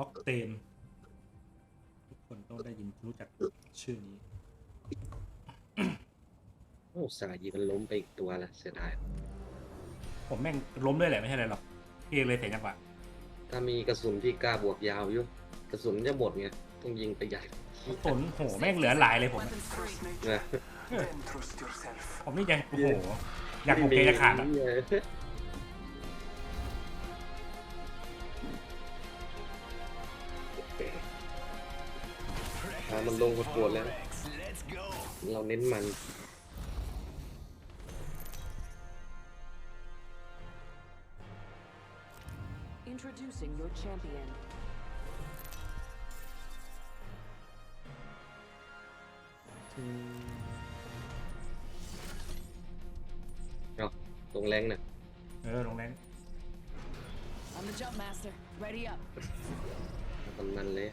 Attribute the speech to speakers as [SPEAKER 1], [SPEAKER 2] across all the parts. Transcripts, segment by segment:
[SPEAKER 1] ออกเตน ทุกคนต้องได้ยินรู้จักชื่อนี้
[SPEAKER 2] โอ้สายยิงมันล้มไปอีกตัวละเสียดาย
[SPEAKER 1] ผมแม่งล้มด้วยแหละไม่ใช่อะไรหรอกพี่เลยเสียจังหวะ
[SPEAKER 2] ถ้ามีกระสุนที่กล้าบวกยาวอยู่กระสุนจะหมดไงต้องยิงไปใหญ่
[SPEAKER 1] ผลโหแม่งเหลือหลายเลยผม
[SPEAKER 3] Weapons free.
[SPEAKER 2] นะ
[SPEAKER 3] Then trust yourself.
[SPEAKER 1] ผมนี่ยังโอ้โหอยากโอเคจะขาดอะ
[SPEAKER 2] พามั ลงกดปวดแล้ว เราเน้นมัน
[SPEAKER 4] Introducing your champion.
[SPEAKER 2] ตรงแรงน่ะ
[SPEAKER 1] เออลงแรง
[SPEAKER 4] I'm the jump master. Ready up.
[SPEAKER 2] มันมันเลย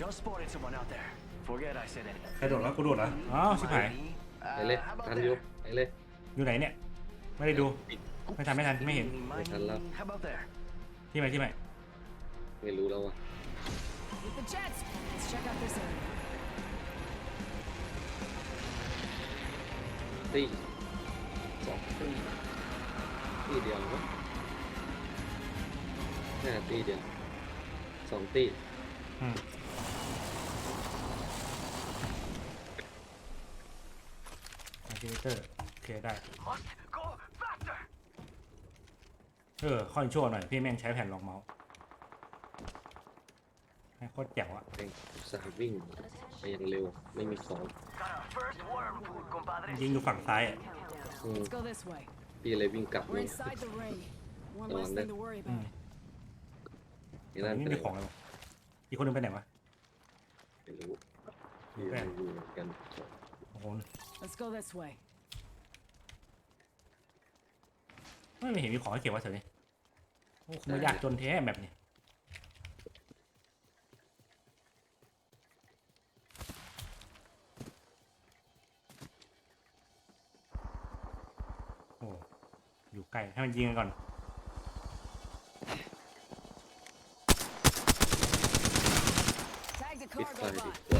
[SPEAKER 3] Just spotted someone out there. Forget I said anything.
[SPEAKER 1] ใครโดดแล้วกูโดดเหรออ้าวชิบหาย
[SPEAKER 2] ไปเลย
[SPEAKER 3] how about
[SPEAKER 2] ทันยุบ
[SPEAKER 3] there?
[SPEAKER 2] ไปเลย
[SPEAKER 1] อยู่ไหนเนี่ย ไม่ได้ดู ไม่ทันไม่ทันไม่เห็น
[SPEAKER 2] ไม่ทันแล้ว
[SPEAKER 3] How about there?
[SPEAKER 1] ที่ไหนที่ไหน
[SPEAKER 2] ไม่รู้แล้วว่ะ
[SPEAKER 4] With the jets. Let's check out this area.
[SPEAKER 2] ตีสองตีตีเดียววะห้าตีเดียวสองตี
[SPEAKER 1] อืม คอมพิวเตอร์โอเคได้
[SPEAKER 3] Must go faster.
[SPEAKER 1] เออค่อยชั่วหน่อย พี่แม่งใช้แผ่นรองเมาส์ให้โคตรแจ๋วอะ
[SPEAKER 2] แม่งอุตสาห์วิ่งไปอย่างเร็ว ไม่มีของ
[SPEAKER 3] Got our first worm food, compadre.
[SPEAKER 1] ยิงอยู่ฝั่งซ้ายอะ
[SPEAKER 2] อืม
[SPEAKER 4] Let's go this way.
[SPEAKER 2] พี่เลยวิ่งกลับ
[SPEAKER 4] We're
[SPEAKER 2] เลย
[SPEAKER 4] inside the ring. One
[SPEAKER 2] Go
[SPEAKER 4] less
[SPEAKER 2] on
[SPEAKER 4] thing
[SPEAKER 2] then.
[SPEAKER 4] to worry
[SPEAKER 1] อืม
[SPEAKER 4] about.
[SPEAKER 2] นี่นั่น
[SPEAKER 1] นี่
[SPEAKER 2] ไป
[SPEAKER 1] มีของอะไรวะอีกคนนึงไปไหนวะ
[SPEAKER 2] ไม่รู้
[SPEAKER 1] ดู
[SPEAKER 2] พี่
[SPEAKER 1] แป้
[SPEAKER 2] ไม่
[SPEAKER 1] ง
[SPEAKER 2] รู้เหมือนกัน
[SPEAKER 1] โอ้โห
[SPEAKER 4] Let's go this way.
[SPEAKER 1] ไม่เห็นมีของให้เก็บวะเฉยโอ้คงไม่ยากจนแท้แบบนี้ โอ้ อยู่ใกล้ ให้มันยิงกันก่อน
[SPEAKER 4] Tag the
[SPEAKER 2] ปิดไฟ
[SPEAKER 4] cargo
[SPEAKER 2] ดี
[SPEAKER 4] bot.
[SPEAKER 2] กว่า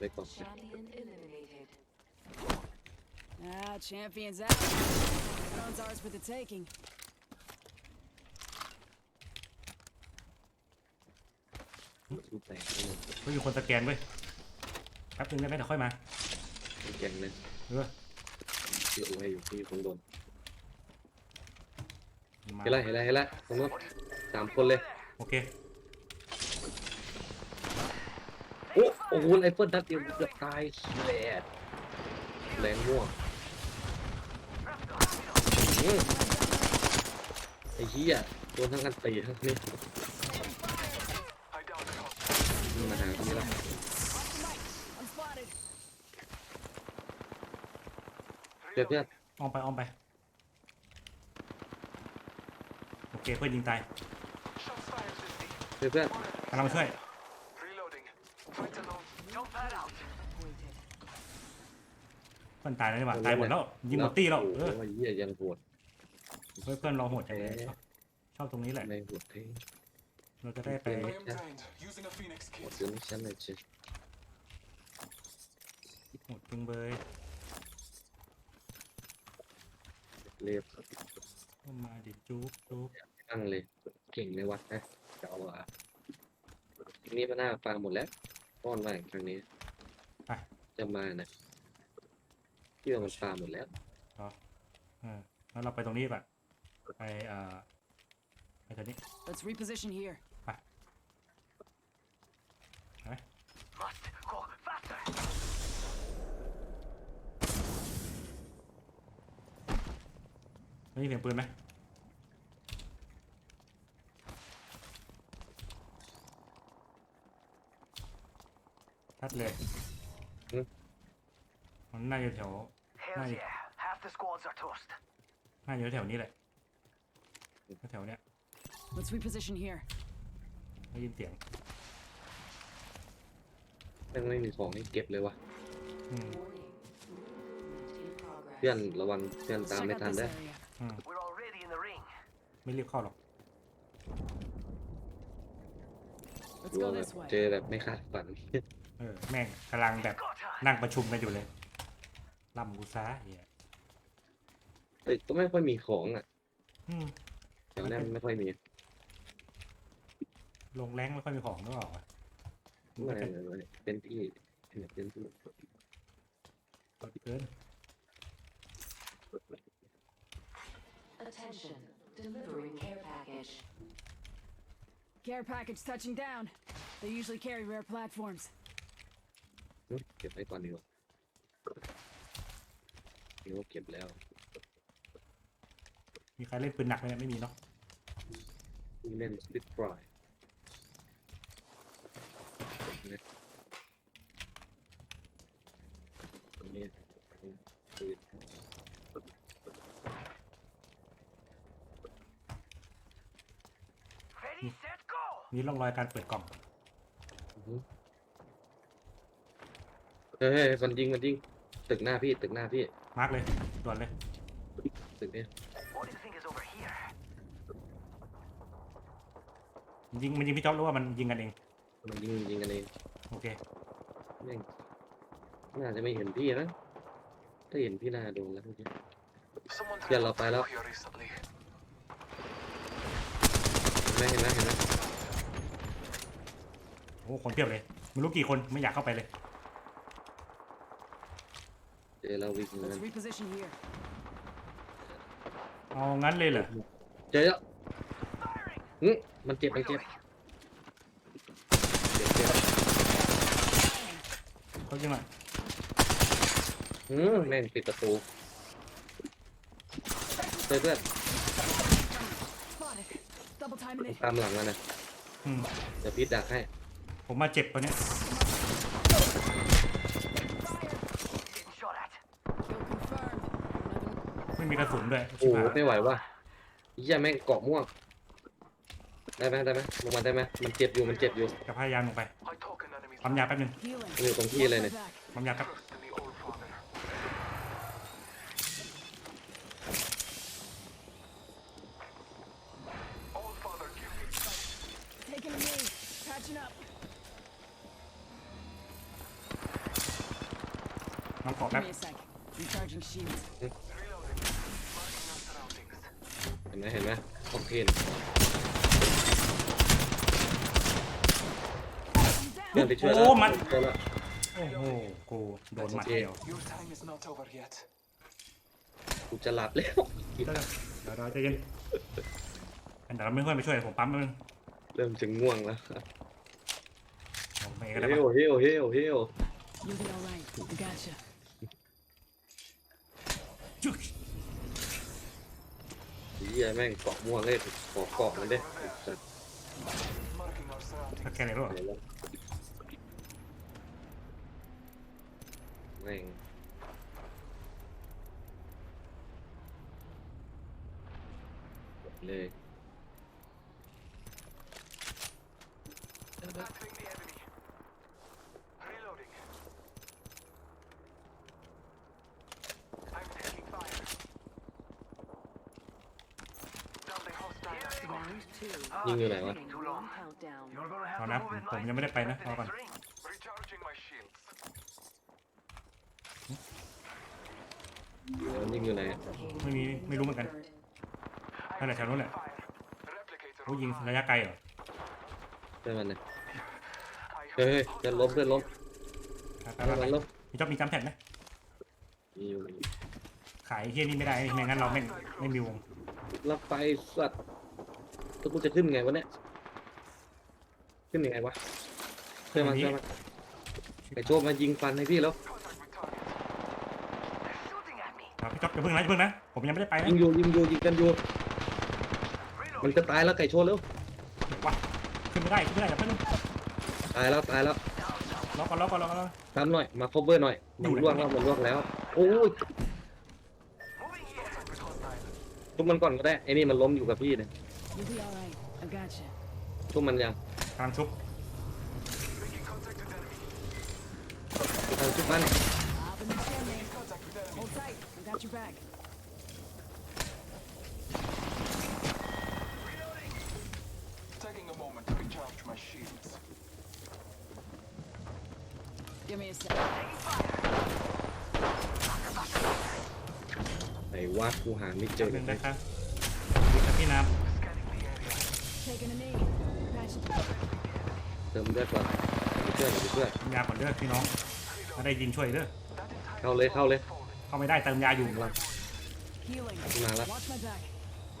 [SPEAKER 2] ดูรอบไปก่อน
[SPEAKER 4] Champion eliminated. Ah, champions out. Drone's ours for the taking.
[SPEAKER 2] รูปแตกเลย
[SPEAKER 1] เฮ้ยมีคนสแกนเว้ยแป๊บนึงได้ไหมเดี๋ยวค่อยมา
[SPEAKER 2] แกงเลย
[SPEAKER 1] เออ
[SPEAKER 2] เยอะไว้อยู่ที่คนโดน
[SPEAKER 1] มา
[SPEAKER 2] เห็นไรเห็นไรเห็นไรตรงนู้นสามคนเลย
[SPEAKER 1] โอเค
[SPEAKER 2] โอ้โอ้โหไรเฟิลนัดเดียวเกือบตายแหลดแรงม่วงอืมไอ้เหี้ยโดนทั้งกันตีทั้งนี่
[SPEAKER 3] I downed the hostile.
[SPEAKER 2] มันมาหาที่นี่ละ
[SPEAKER 4] Off the mic. I'm spotted.
[SPEAKER 2] เพื่อนเพื่อน
[SPEAKER 1] อ้อมไปอ้อมไป โอเคเพื่อนยิงตาย
[SPEAKER 3] Shots fired, 50.
[SPEAKER 2] เพื่อนเพื่อน
[SPEAKER 1] กำลังมาช่วย
[SPEAKER 3] Reloading. Fight alone. Jump that out.
[SPEAKER 4] Appointed.
[SPEAKER 1] เพื่อนตายแล้วนี่หว่าตายหมดแล้วยิงหมดตี้แล้ว
[SPEAKER 2] โอ้
[SPEAKER 1] เออ
[SPEAKER 2] โหเหี้ยยังโหด
[SPEAKER 1] เฮ้ยเพื่อนเราโหดจังเลย
[SPEAKER 2] แหม
[SPEAKER 1] ชอบตรงนี้แหละ
[SPEAKER 2] ไม่โหดเท่
[SPEAKER 1] เราจะได้ไป
[SPEAKER 3] I am trained using a phoenix
[SPEAKER 2] โหด
[SPEAKER 3] kit.
[SPEAKER 2] จนไม่ชั้นเลยเชียว
[SPEAKER 1] โหดจริงเบย
[SPEAKER 2] เรียบ
[SPEAKER 1] เข้ามาดิจุ๊บจุ๊บ
[SPEAKER 2] ตั้งเลยเก่งในวัดนะเจ้าอะทีนี้มันน่าฟังหมดแล้วป้อนมาอีกครั้งนี้จะมานะ ที่ว่ามันฟาร์มหมดแล้ว
[SPEAKER 1] เออแล้วเราไปตรงนี้ก่อนไปเอ่อไปตรงนี้
[SPEAKER 4] Let's reposition here.
[SPEAKER 3] Must go faster.
[SPEAKER 1] ไม่มีเสียงปืนไหมทัดเลย
[SPEAKER 2] อืม
[SPEAKER 1] มันน่าอยู่แถว
[SPEAKER 3] Hell
[SPEAKER 1] Nice.
[SPEAKER 3] yeah. Half the squads are toast.
[SPEAKER 1] น่าอยู่แถวนี้แหละแถวๆเนี้ย
[SPEAKER 4] Let's reposition here.
[SPEAKER 1] ได้ยินเสียง
[SPEAKER 2] แม่งไม่มีของให้เก็บเลยวะ
[SPEAKER 1] อืม
[SPEAKER 2] เพื่อนระวังเพื่อน
[SPEAKER 4] Let's
[SPEAKER 2] ตาม
[SPEAKER 4] check
[SPEAKER 2] ไม่
[SPEAKER 4] out
[SPEAKER 2] ทัน
[SPEAKER 4] this
[SPEAKER 2] ได้
[SPEAKER 4] area.
[SPEAKER 1] อืม
[SPEAKER 3] We're already in the ring.
[SPEAKER 1] ไม่รีบเข้าหรอก
[SPEAKER 4] Let's
[SPEAKER 2] กลัว
[SPEAKER 4] go
[SPEAKER 2] แบบ
[SPEAKER 4] this way.
[SPEAKER 2] เจอแบบไม่คาดฝัน
[SPEAKER 1] เออ แม่งกำลังแบบ
[SPEAKER 3] Got her.
[SPEAKER 1] นั่งประชุมกันอยู่เลย ล่ำกูซะเฮีย
[SPEAKER 2] แต่ก็ไม่ค่อยมีของอะ
[SPEAKER 1] อืม
[SPEAKER 2] แถวนั้นไม่ค่อยมี
[SPEAKER 1] ลงแรงไม่ค่อยมีของหรือเปล่าวะ
[SPEAKER 2] ไม่ไม่ไม่เป็นที่เป็นที่
[SPEAKER 1] เกิน
[SPEAKER 5] Attention, delivering care package.
[SPEAKER 4] Care package touching down. They usually carry rare platforms.
[SPEAKER 2] เก็บไว้ก่อนดีกว่า เดี๋ยวเก็บแล้ว
[SPEAKER 1] มีใครเล่นปืนหนักไหมเนี่ยไม่มีเนาะ
[SPEAKER 2] เล่นสปิทฟรายนี้ปืน
[SPEAKER 3] Ready, set, go.
[SPEAKER 1] มีร่องรอยการเปิดกล่อง
[SPEAKER 2] เฮ้ยเฮ้ยมันยิงมันยิง ตึกหน้าพี่ ตึกหน้าพี่
[SPEAKER 1] มาร์กเลยด่วนเลย
[SPEAKER 2] ตึกนี้
[SPEAKER 3] What do you think is over here?
[SPEAKER 1] ยิงมันยิงพี่จ๊อบรู้ว่ามันยิงกันเอง
[SPEAKER 2] มันยิงยิงกันเอง
[SPEAKER 1] โอเค
[SPEAKER 2] แม่งน่าจะไม่เห็นพี่นะถ้าเห็นพี่น่าโดนแล้วเมื่อกี้
[SPEAKER 3] Someone
[SPEAKER 2] Yeah,
[SPEAKER 3] tried
[SPEAKER 2] lo
[SPEAKER 3] to
[SPEAKER 2] fai lo-
[SPEAKER 3] go here recently.
[SPEAKER 2] เห็นไหมเห็นไหมเห็นไหม
[SPEAKER 1] โอ้คนเพียบเลยไม่รู้กี่คนไม่อยากเข้าไปเลย
[SPEAKER 2] เจอเราวิ่งเหมือนกั
[SPEAKER 4] Let's
[SPEAKER 2] น
[SPEAKER 4] reposition here.
[SPEAKER 1] เอางั้นเลยเหรอ
[SPEAKER 2] เจอแล้วหึมันเจ็บมันเจ็บ
[SPEAKER 3] Reloading.
[SPEAKER 2] เจ็บเจ็บ
[SPEAKER 1] เขายิงมา
[SPEAKER 2] หืมแม่งปิดประตูเจอเพื่อน
[SPEAKER 4] Spotted. Double timing it.
[SPEAKER 2] ตามหลังมานะ
[SPEAKER 1] อืม
[SPEAKER 2] เดี๋ยวพี่ดักให้
[SPEAKER 1] ผมมาเจ็บตัวเนี้ย ไม่มีกระสุนด้วย
[SPEAKER 2] โอ้
[SPEAKER 1] ชิบ
[SPEAKER 2] โห
[SPEAKER 1] หาย
[SPEAKER 2] ไม่ไหวว่ะเหี้ยแม่งเกาะม่วง ได้ไหมได้ไหมลงมาได้ไหมมันเจ็บอยู่มันเจ็บอยู่
[SPEAKER 1] จะพยายามลงไป
[SPEAKER 3] I talk an enemy.
[SPEAKER 1] ปั๊มยาแป๊บนึง
[SPEAKER 4] healing.
[SPEAKER 2] อยู่ตรงที่เลยเนี่ย
[SPEAKER 4] Watch my back.
[SPEAKER 1] ปั๊มยาแป๊บ
[SPEAKER 3] Trust in the old father. Old father, give me sight.
[SPEAKER 4] Taking a knee. Patching up.
[SPEAKER 1] น้องขอ
[SPEAKER 4] Give
[SPEAKER 1] แป๊บ
[SPEAKER 4] me a sec. Recharging shields.
[SPEAKER 3] Reloading. Marking our surroundings.
[SPEAKER 2] เห็น ไหมเห็นไหมคอมเพน
[SPEAKER 4] I'm
[SPEAKER 2] เพื่อน
[SPEAKER 4] down.
[SPEAKER 2] ไปช่วย
[SPEAKER 1] โอ้
[SPEAKER 2] แล้ว
[SPEAKER 1] มัน
[SPEAKER 2] ช่วยแล้ว
[SPEAKER 1] โอ้โหกูโดนหมัด
[SPEAKER 2] โอเค
[SPEAKER 1] เดียว
[SPEAKER 3] Your time is not over yet.
[SPEAKER 2] กูจะหลับแล้ว
[SPEAKER 1] เดี๋ยวเดี๋ยวเดี๋ยวใจเย็นอันเดี๋ยวเราไม่ค่อยไปช่วยผมปั๊มแป๊บนึง
[SPEAKER 2] เริ่มจะง่วงแล้ว
[SPEAKER 1] ผมไปก็ได้
[SPEAKER 2] เฮ
[SPEAKER 1] ปะ
[SPEAKER 2] ลเฮลเฮลเฮล
[SPEAKER 4] You'll be all right. I gotcha.
[SPEAKER 1] จุ๊ก
[SPEAKER 2] เหี้ยแม่งเกาะม่วงเลยขอเกาะมันเด้
[SPEAKER 3] Marking our surroundings.
[SPEAKER 1] ถ้าแกไหนรู้
[SPEAKER 2] ไหนวะแม่งเลย
[SPEAKER 3] Battling the enemy. Reloading. I'm taking fire. Down the hostile.
[SPEAKER 5] Round two.
[SPEAKER 2] ยิงอยู่ไหนวะ
[SPEAKER 5] Beginning long countdown.
[SPEAKER 3] You're gonna
[SPEAKER 1] เอา
[SPEAKER 3] have
[SPEAKER 1] นะ
[SPEAKER 3] to
[SPEAKER 1] ผม
[SPEAKER 3] move in
[SPEAKER 1] ผม
[SPEAKER 3] line.
[SPEAKER 1] ยังไม่ได้ไปนะรอก่อน
[SPEAKER 3] Recharging my shields.
[SPEAKER 2] มันยิงอยู่ไหน
[SPEAKER 5] Replicating
[SPEAKER 1] ไม่มีไม่รู้เหมือนกัน
[SPEAKER 5] third.
[SPEAKER 1] นั่นแหละแถวนู้นแหละ
[SPEAKER 3] Fire. Replicator
[SPEAKER 1] ผู้ยิง
[SPEAKER 3] online.
[SPEAKER 1] ระยะไกลเหรอ
[SPEAKER 2] เพื่อนมันเลย
[SPEAKER 3] I
[SPEAKER 2] เฮ้ย
[SPEAKER 3] hope
[SPEAKER 2] เฮ้ยเพื่อนล้มเพื่อนล้ม
[SPEAKER 1] ไปไป
[SPEAKER 2] เพื่อน
[SPEAKER 1] ไป
[SPEAKER 2] มันล้ม
[SPEAKER 1] มีจ๊อบมีจำแผ่นไหม
[SPEAKER 2] มีอยู่
[SPEAKER 1] ขายไอ้เฮียนี่ไม่ได้ไม่งั้นเราไม่ไม่มีวง
[SPEAKER 2] รับไปสัตว์ แล้วกูจะขึ้นไงวะเนี่ย ขึ้นยังไงวะเพื่อนมันเพื่อนมันไอ้โจมมายิงฟันให้พี่แล้ว
[SPEAKER 3] contact with target. They're shooting at me.
[SPEAKER 1] เอาพี่จ๊อบอย่าเพิ่งนะอย่าเพิ่งนะ ผมยังไม่ได้ไปนะ
[SPEAKER 2] ยิงอยู่ยิงอยู่ยิงกันอยู่ มัน
[SPEAKER 3] Reloading.
[SPEAKER 2] จะตายแล้วไก่โชว์เร็ว
[SPEAKER 1] วะขึ้นไม่ได้ขึ้นไม่ได้อย่าเพิ่ง
[SPEAKER 2] ตายแล้วตายแล้ว
[SPEAKER 1] ล็อกก่อนล็อกก่อนล็อกก่อนล็อกก่อน
[SPEAKER 2] ตามหน่อย มา cover หน่อย มันล่วงแล้วมันล่วงแล้ว โอ้ย
[SPEAKER 3] Moving here. Contact with hostile.
[SPEAKER 2] ทุบมันก่อนก็ได้ ไอ้นี่มันล้มอยู่กับพี่เนี่ย
[SPEAKER 4] You'll be all right. I gotcha.
[SPEAKER 2] ทุบมันยัง
[SPEAKER 1] กำลังชุบ
[SPEAKER 3] Making contact with enemy.
[SPEAKER 2] ทางทุบมัน
[SPEAKER 4] Up in the chimney.
[SPEAKER 3] Contact with enemy.
[SPEAKER 4] Hold tight. I got your back.
[SPEAKER 3] Taking a moment. moment to recharge my shields.
[SPEAKER 4] Give me a sec.
[SPEAKER 2] ไหนวะกูหาไม่เจ
[SPEAKER 1] จุ
[SPEAKER 2] อ
[SPEAKER 1] ดหนึ่งนะครับนี่ครับพี่น้
[SPEAKER 3] Scanning the area.
[SPEAKER 4] Taking a knee. Patch it.
[SPEAKER 2] เติมเลือดก่อนเพื่อนเพื่อนำ
[SPEAKER 1] เติมยาก่อนเด้อพี่น้องถ้าได้ยินช่วยเด้อ
[SPEAKER 3] That entire
[SPEAKER 2] เข้าเลยเข้าเลย
[SPEAKER 3] fallen.
[SPEAKER 1] เข้าไม่ได้เติมยาอยู่
[SPEAKER 4] Healing.
[SPEAKER 2] Nah, lah.
[SPEAKER 4] Watch my back.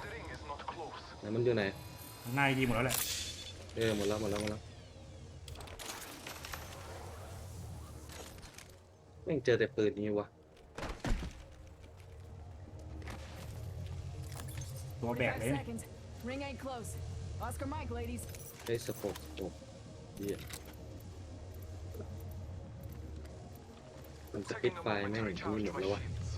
[SPEAKER 3] The ring is not close.
[SPEAKER 2] ไหนมันอยู่ไหน
[SPEAKER 1] หน้าดีหมดแล้วแหละ
[SPEAKER 2] เออหมดแล้วหมดแล้วหมดแล้วแม่งเจอแต่ปืนนี้วะ
[SPEAKER 1] ตัวแบก
[SPEAKER 4] Five
[SPEAKER 1] เลย
[SPEAKER 4] seconds. Ring ain't close. Oscar Mike, ladies.
[SPEAKER 2] ไอ้สโคปสโคปเหี้ยมันสปิด
[SPEAKER 3] Taking a
[SPEAKER 2] ไฟ
[SPEAKER 3] moment
[SPEAKER 2] แม่
[SPEAKER 3] to
[SPEAKER 2] งอย่างนี้
[SPEAKER 3] recharge
[SPEAKER 2] หมด
[SPEAKER 3] my
[SPEAKER 2] แล้ววะ
[SPEAKER 3] shields.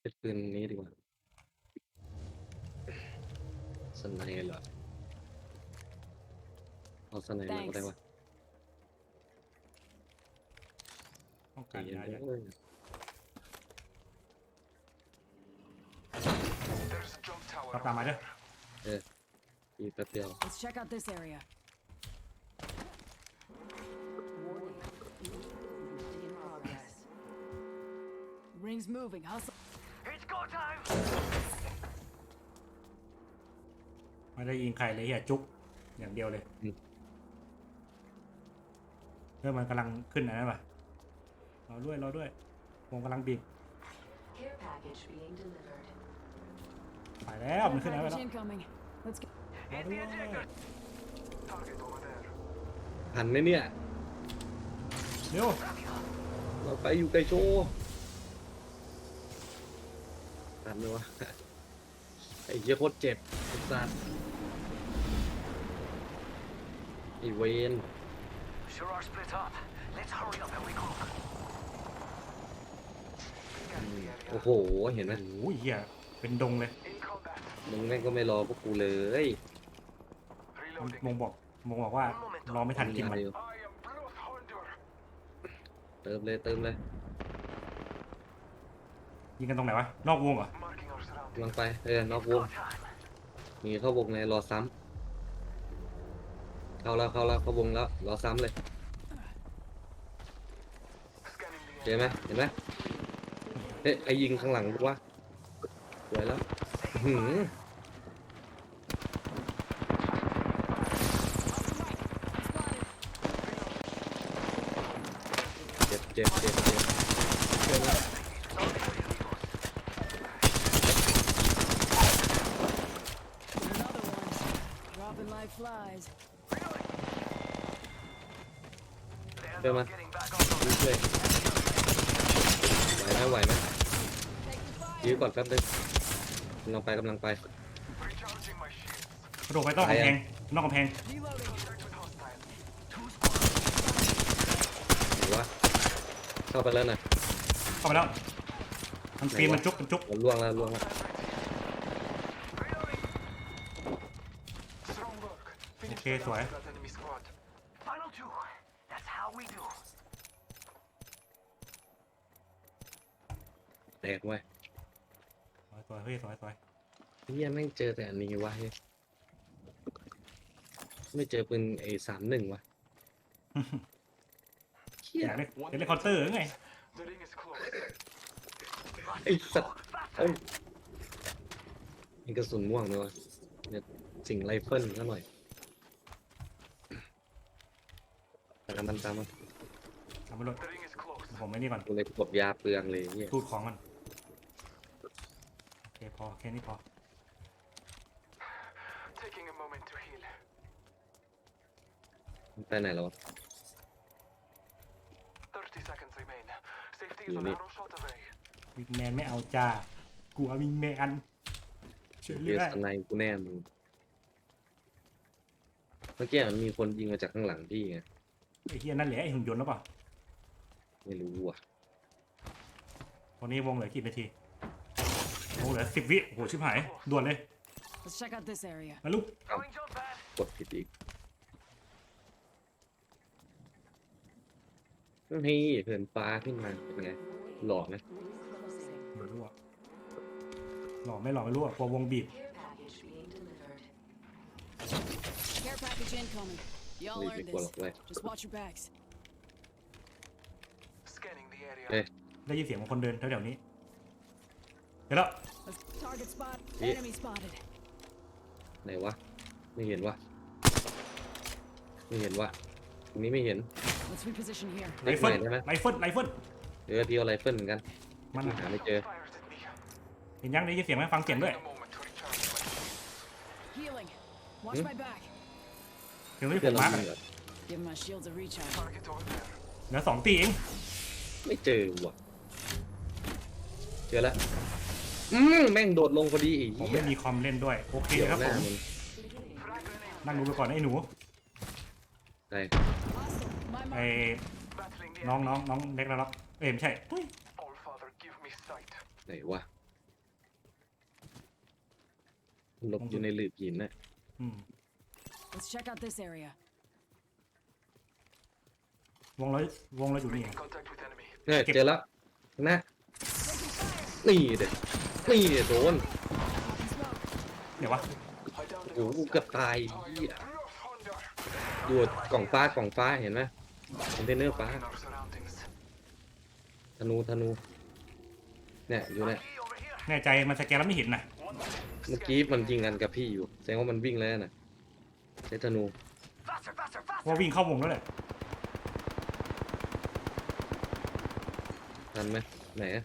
[SPEAKER 2] เป็นปืนนี้ดีกว่าสไนเหรอเอาสไนมาก็ได้วะ
[SPEAKER 1] ต้องการ
[SPEAKER 2] เย็น
[SPEAKER 1] ยา
[SPEAKER 2] ๆ
[SPEAKER 1] อย่าง
[SPEAKER 2] เอ้ย
[SPEAKER 3] There's a jump tower.
[SPEAKER 1] ครับตามมา
[SPEAKER 3] over
[SPEAKER 1] เด้อ
[SPEAKER 3] there.
[SPEAKER 2] อีกแป๊บเดียว
[SPEAKER 4] Let's check out this area.
[SPEAKER 5] Warning. In progress.
[SPEAKER 4] Ring's moving. Hustle.
[SPEAKER 3] It's go time.
[SPEAKER 1] ไม่ได้ยิงใครเลยเฮียจุกอย่างเดียวเลย
[SPEAKER 2] อืม
[SPEAKER 1] เพื่อมันกำลังขึ้นอันนั้นป่ะ รอด้วยรอด้วยวงกำลังบีบ
[SPEAKER 5] Care package being delivered.
[SPEAKER 1] ไปแล้วมันขึ้นแล้วไป
[SPEAKER 4] Package
[SPEAKER 1] แล้ว
[SPEAKER 4] incoming. Let's go.
[SPEAKER 1] รอด้วย
[SPEAKER 3] Target over there.
[SPEAKER 2] หันไหมเนี่ย
[SPEAKER 1] เร็ว
[SPEAKER 2] เราไปอยู่ไกลโชว์ทันไหมวะไอ้เหี้ยโคตรเจ็บไอ้สัตว์ไอ้เวน
[SPEAKER 3] Sure are split up. Let's hurry up and we go.
[SPEAKER 2] อืม โอ้โห เห็นไหม
[SPEAKER 1] โอ้ยเฮียเป็นดงเลย
[SPEAKER 3] In combat.
[SPEAKER 2] มึงแม่งก็ไม่รอพวกกูเลย
[SPEAKER 3] Reloading.
[SPEAKER 1] มงบอกมงบอกว่ารอไม่ทันกินมัน
[SPEAKER 2] อยู่
[SPEAKER 3] I am Bloodhunter.
[SPEAKER 2] เติมเลยเติมเลย
[SPEAKER 1] ยิงกันตรงไหนวะ นอกวงเหรอ
[SPEAKER 3] Marking our
[SPEAKER 2] กำลั
[SPEAKER 3] surroundings.
[SPEAKER 2] งไปเออนอกวง
[SPEAKER 3] Go time.
[SPEAKER 2] มีเข้าวงในรอซ้ำเข้าแล้วเข้าแล้วเข้าวงแล้วรอซ้ำเลย
[SPEAKER 3] Scanning the
[SPEAKER 2] เห็นไหมเห็นไหม เอ๊ะไอยิงข้างหลังกูวะสวยแล้วหือ
[SPEAKER 4] Spotted.
[SPEAKER 2] เจ็บเจ็บเจ็บเจ็บ
[SPEAKER 4] Another one. Dropping like flies.
[SPEAKER 2] เดินมา
[SPEAKER 3] Getting back on
[SPEAKER 2] ยืดเลย ไหวไหมไหวไหม
[SPEAKER 4] Taking
[SPEAKER 2] ยื้อ
[SPEAKER 4] fire.
[SPEAKER 2] ก่อนแป๊บนึงกำลังไปกำลังไป
[SPEAKER 3] Recharging my shields.
[SPEAKER 1] กระโดดไปต้องกำแพงนอกกำแพง
[SPEAKER 4] Reloading.
[SPEAKER 3] Contact with hostile.
[SPEAKER 2] หรือว่าเข้าไปแล้วนะ
[SPEAKER 1] เข้าไปแล้ว มันปีนมันจุกมันจุก
[SPEAKER 2] ผมล่วงแล้วล่วงแล้ว
[SPEAKER 3] Reloading. Strong work. Finish
[SPEAKER 1] Okay,
[SPEAKER 3] the
[SPEAKER 1] so
[SPEAKER 3] last
[SPEAKER 1] I-
[SPEAKER 3] of that
[SPEAKER 2] แตกไว้ย
[SPEAKER 1] สวยสวยเฮ้ยสวยสวย
[SPEAKER 2] เฮียแม่งเจอแต่อันนี้วะเฮ้ยไม่เจอปืนไอ้สามหนึ่งวะเฮี
[SPEAKER 1] อยยากเล่นอยากเล่นเคาน์เตอร์หรือไง
[SPEAKER 3] The ring is close.
[SPEAKER 2] ไอ้สัตว์เอ้ยมีกระสุนม่วงด้วยวะเนี่ยสิ่งไรเฟิลซะหน่อยตามมันตามมัน
[SPEAKER 1] ทำไปรถ
[SPEAKER 3] The ring is close.
[SPEAKER 1] ผมไม่นี่ก่อน
[SPEAKER 2] กูเลยกดยาเปลืองเลยเนี่ย
[SPEAKER 1] ตูดของมันโอเค พอ แค่นี้พอ
[SPEAKER 3] Taking a moment to heal.
[SPEAKER 2] มันไปไหนแล้ววะ
[SPEAKER 3] 30 seconds remain. Safety is
[SPEAKER 2] You
[SPEAKER 3] an
[SPEAKER 2] need-
[SPEAKER 3] arrow shot away.
[SPEAKER 1] วิงแมนไม่เอาจ้ากลัววิงแมนช่วย
[SPEAKER 2] เจ
[SPEAKER 1] เลื
[SPEAKER 2] อ
[SPEAKER 1] อด
[SPEAKER 2] สไนกูแน่มึงเมื่อกี้มันมีคนยิงมาจากข้างหลังพี่ไง
[SPEAKER 1] ไอ้เฮียนั่นแหละไอ้หุ่นยนต์หรือเปล่า
[SPEAKER 2] ไม่รู้ว่ะ
[SPEAKER 1] ตอนนี้วงเหลือกี่นาทีวง เหลือสิบวิโอ้โหชิบหายด่วนเลย
[SPEAKER 4] Let's check out this area.
[SPEAKER 1] มาลูก
[SPEAKER 3] Going jump pad.
[SPEAKER 2] กดผิดอีกนี่เหินฟ้าขึ้นมาเป็นไง หล่อไหม
[SPEAKER 1] ไม่รู้อะหล่อไม่หล่อไม่รู้อะกลัววงบีบ
[SPEAKER 5] Care package being delivered.
[SPEAKER 4] Care package incoming. Y'all
[SPEAKER 2] ไม่ไม่
[SPEAKER 4] earned
[SPEAKER 2] กลัวหร
[SPEAKER 4] this.
[SPEAKER 2] อกเว้ย
[SPEAKER 4] Just watch your backs.
[SPEAKER 3] Scanning the area.
[SPEAKER 2] Hey.
[SPEAKER 1] ได้ยินเสียงของคนเดินแถวๆนี้ เดี๋ยวแล้ว
[SPEAKER 4] Let's target spot.
[SPEAKER 2] Yeah.
[SPEAKER 4] Enemy spotted.
[SPEAKER 2] ไหนวะ ไม่เห็นวะไม่เห็นวะตรงนี้ไม่เห็น
[SPEAKER 4] Let's reposition here.
[SPEAKER 1] ไรเฟิล
[SPEAKER 2] ได้ไหม
[SPEAKER 1] ไรเฟิลไรเฟิล
[SPEAKER 2] เออพี่เอาไรเฟิลเหมือนกัน
[SPEAKER 1] มัน
[SPEAKER 2] หาไม่เจอ
[SPEAKER 3] Fires at me.
[SPEAKER 1] เห็นยังได้ยินเสียงไหมฟังเสียงด้วย
[SPEAKER 3] Taking a moment to recharge my
[SPEAKER 4] Healing. Watch
[SPEAKER 2] Hmm?
[SPEAKER 4] my back.
[SPEAKER 1] เสียงที่ผ
[SPEAKER 2] เพื่อน
[SPEAKER 1] ม
[SPEAKER 2] เรา
[SPEAKER 1] มาร์ก
[SPEAKER 2] มีเหรอ
[SPEAKER 4] Give my shields a recharge.
[SPEAKER 3] target over there.
[SPEAKER 1] เหลือสองตีเอง
[SPEAKER 2] ไม่เจอว่ะ เจอแล้ว อืมแม่งโดดลงพอดีไอ้
[SPEAKER 1] ผม
[SPEAKER 2] เหี้
[SPEAKER 1] ไม่
[SPEAKER 2] ย
[SPEAKER 1] มีคอมเล่นด้วย โอเค
[SPEAKER 2] เดี๋ยว
[SPEAKER 1] ครับ
[SPEAKER 2] ห
[SPEAKER 1] ผ
[SPEAKER 2] น้ามมัน
[SPEAKER 3] Frag grenade.
[SPEAKER 1] นั่งดูไปก่อนนะไอ้หนู
[SPEAKER 2] ได้
[SPEAKER 4] Hostile. My
[SPEAKER 1] ไอ้
[SPEAKER 4] mark.
[SPEAKER 3] Battling the
[SPEAKER 1] น้อง
[SPEAKER 3] enemy.
[SPEAKER 1] น้องน้องเล็กแล้วล็อกเอ้ยไม่ใช่ตุ้ย
[SPEAKER 3] All father, give me sight.
[SPEAKER 2] ไหนวะหลบอยู่ในหลืบหินน่ะ
[SPEAKER 1] อืม
[SPEAKER 4] Let's check out this area.
[SPEAKER 1] วงเราวงเราอยู่นี่
[SPEAKER 3] Making contact with enemy.
[SPEAKER 2] เนี่ย
[SPEAKER 1] เก็บ
[SPEAKER 2] เจอแล้วนะนี่เด็ด นี่เด็ดโดน
[SPEAKER 4] Taking smoke.
[SPEAKER 1] เดี๋ยววะ
[SPEAKER 3] I downed the
[SPEAKER 2] โอ้โห
[SPEAKER 3] ghost.
[SPEAKER 2] เกือบตาย
[SPEAKER 3] I
[SPEAKER 2] เหี้ย
[SPEAKER 3] am rough hunter.
[SPEAKER 2] ดูดกล่องฟ้ากล่องฟ้าเห็นไหมคอนเทนเนอร์ฟ้า
[SPEAKER 3] In our surroundings.
[SPEAKER 2] ธนูธนู เนี่ยอยู่เนี่ย
[SPEAKER 3] Key over here.
[SPEAKER 1] แน่ใจมันสแกนแล้วไม่เห็นนะ
[SPEAKER 2] เมื่อกี้มันยิงกันกับพี่อยู่ แสดงว่ามันวิ่งแล้วน่ะใช้ธนู
[SPEAKER 3] Faster, faster, faster.
[SPEAKER 1] ว่าวิ่งเข้าวงแล้วแหละ
[SPEAKER 2] ทันไหมไหนอะ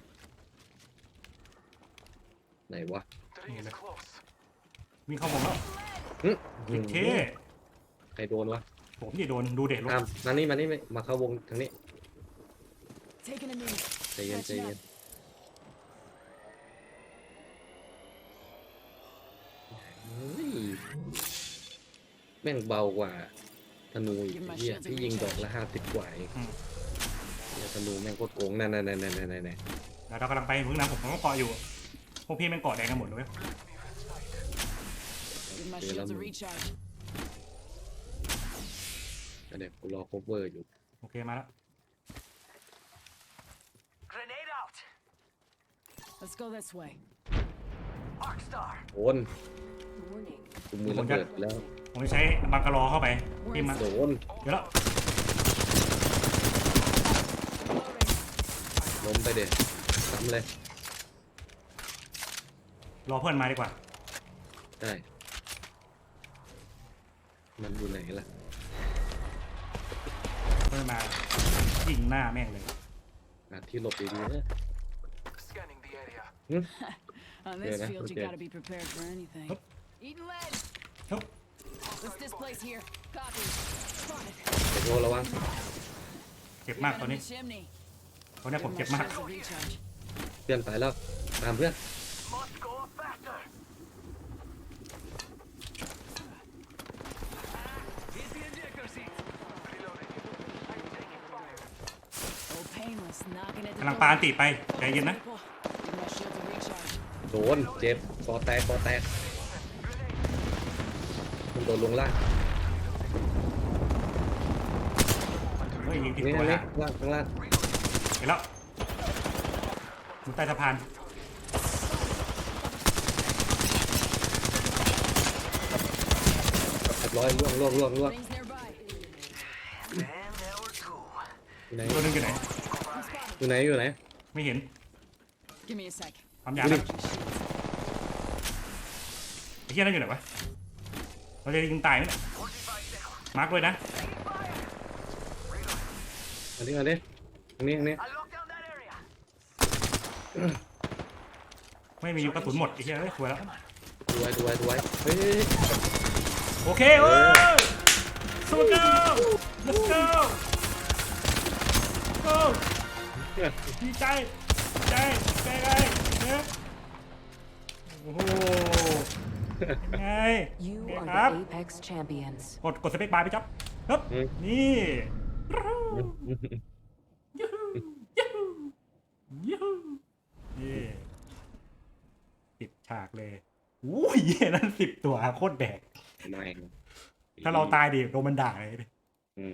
[SPEAKER 2] ไหนวะ
[SPEAKER 3] The ring is close.
[SPEAKER 1] วิ่งเข้าวงแล้ว
[SPEAKER 2] หึ
[SPEAKER 1] โอเค
[SPEAKER 2] ใครโดนวะ
[SPEAKER 1] ผมจะโดนดูเด็ดลง
[SPEAKER 2] ตามมานี่มานี่ไม่มาเข้าวงทางนี้
[SPEAKER 4] Taking a knee.
[SPEAKER 2] ใจเย็นใจเย็นเฮ้ยแม่งเบากว่าธนูอีกไอ้เฮียที่ยิงดอกละห้าสิบกว่าเองเนี่ยธนูแม่งโคตรโกงนั่นนั่นนั่นนั่นนั่นนั่น
[SPEAKER 1] แล้วเรากำลังไปมึงนะผมก็เกาะอยู่ พวกพี่แม่งเกาะแดงกันหมดเลยเว้ย
[SPEAKER 4] Give my
[SPEAKER 2] Yeah,
[SPEAKER 4] shields a
[SPEAKER 2] I'm-
[SPEAKER 4] recharge.
[SPEAKER 2] อันเนี้ยกูรอ cover อยู่
[SPEAKER 1] โอเคมาแล้ว
[SPEAKER 3] Grenade out.
[SPEAKER 4] Let's go this way.
[SPEAKER 3] Arc star.
[SPEAKER 2] โดน
[SPEAKER 5] Warning.
[SPEAKER 2] กูมือระเบิดไปแล้ว
[SPEAKER 1] ผมจะใช้บังกะโลเข้าไปพี่มา
[SPEAKER 2] โดน
[SPEAKER 1] เดี๋ยวแล้ว
[SPEAKER 4] Loading.
[SPEAKER 2] ล้มไปเด็ดซ้ำเลย
[SPEAKER 1] รอเพื่อนมาดีกว่า
[SPEAKER 2] ได้ มันอยู่ไหนล่ะ
[SPEAKER 1] เพื่อนมายิงหน้าแม่งเลย
[SPEAKER 2] หาที่หลบดีๆนะ
[SPEAKER 3] Scanning the area.
[SPEAKER 4] On this
[SPEAKER 2] Yeah,
[SPEAKER 4] field, you
[SPEAKER 2] okay.
[SPEAKER 4] gotta be prepared for anything.
[SPEAKER 1] Hup.
[SPEAKER 4] Eating lead.
[SPEAKER 1] Hup.
[SPEAKER 4] Let's displace here. Copy. Spotted.
[SPEAKER 2] แต่โทรระวัง
[SPEAKER 1] เจ็บมากตอนนี้
[SPEAKER 4] Enemy chimney.
[SPEAKER 1] ตอนนี้
[SPEAKER 4] Give
[SPEAKER 1] ผม
[SPEAKER 4] my
[SPEAKER 1] เจ็บมาก
[SPEAKER 4] shields a recharge.
[SPEAKER 2] เพื่อนไปแล้ว ตามเพื่อน
[SPEAKER 3] Must go up faster. Here's the injector seat. Reloading. I'm taking fire.
[SPEAKER 4] Oh, painless. Knocking it
[SPEAKER 1] กำลังปาอันติไปใจเย็นนะ
[SPEAKER 4] Give my shields a recharge.
[SPEAKER 2] โดนเจ็บคอแตกคอแตกมันโดนลงล่าง
[SPEAKER 1] เฮ้ยยิงติด
[SPEAKER 2] นี่
[SPEAKER 1] ตัว
[SPEAKER 2] นี่
[SPEAKER 1] นะ
[SPEAKER 2] ข้างล่างข้างล่าง
[SPEAKER 1] เห็นแล้วอยู่ใต้สะพาน
[SPEAKER 2] เรียบร้อยล่วงล่วงล่วงล่วง
[SPEAKER 4] Rings nearby.
[SPEAKER 3] And there were two.
[SPEAKER 2] อยู่ไหน
[SPEAKER 1] ตัวหนึงอยู่ไหน
[SPEAKER 4] I'm spotted.
[SPEAKER 2] อยู่ไหนอยู่ไหน
[SPEAKER 1] ไม่เห็น
[SPEAKER 4] Give me a sec.
[SPEAKER 1] ความยาว
[SPEAKER 2] ดู
[SPEAKER 1] แล้
[SPEAKER 2] ดิ
[SPEAKER 1] วไอ้เหี้ยนั่นอยู่ไหนวะ เราจะยิงตายไหมเนี่ย
[SPEAKER 3] 45 seconds.
[SPEAKER 1] มาร์กด้วยนะ
[SPEAKER 2] อันนี้อันนี้อันนี้อันนี้
[SPEAKER 3] I locked down that area.
[SPEAKER 1] ไม่มีกระสุนหมดไอ้เหี้ยเอ้ยสวยแล้ว
[SPEAKER 2] ดูไว้ดูไว้ดูไว้เฮ้ยเฮ้ยเฮ้ย
[SPEAKER 1] โอเคเว้ย สู้กัน let's go go ดีใจดีใจเป็นไงเนี่ยโอ้โหเป็นไง
[SPEAKER 5] You
[SPEAKER 1] Yeah.
[SPEAKER 5] are the Apex champions.
[SPEAKER 1] กดกดสเปคบาร์ไปจ๊อบฮึบ
[SPEAKER 2] อืม
[SPEAKER 1] นี่ยูฮูยูฮูยูฮูนี่ปิดฉากเลยอุ้ยเหี้ยนั่นสิบตัวโคตรแดก
[SPEAKER 2] แม่ง
[SPEAKER 1] ถ้าเราตายดิโดนมันด่าเลย
[SPEAKER 2] อืม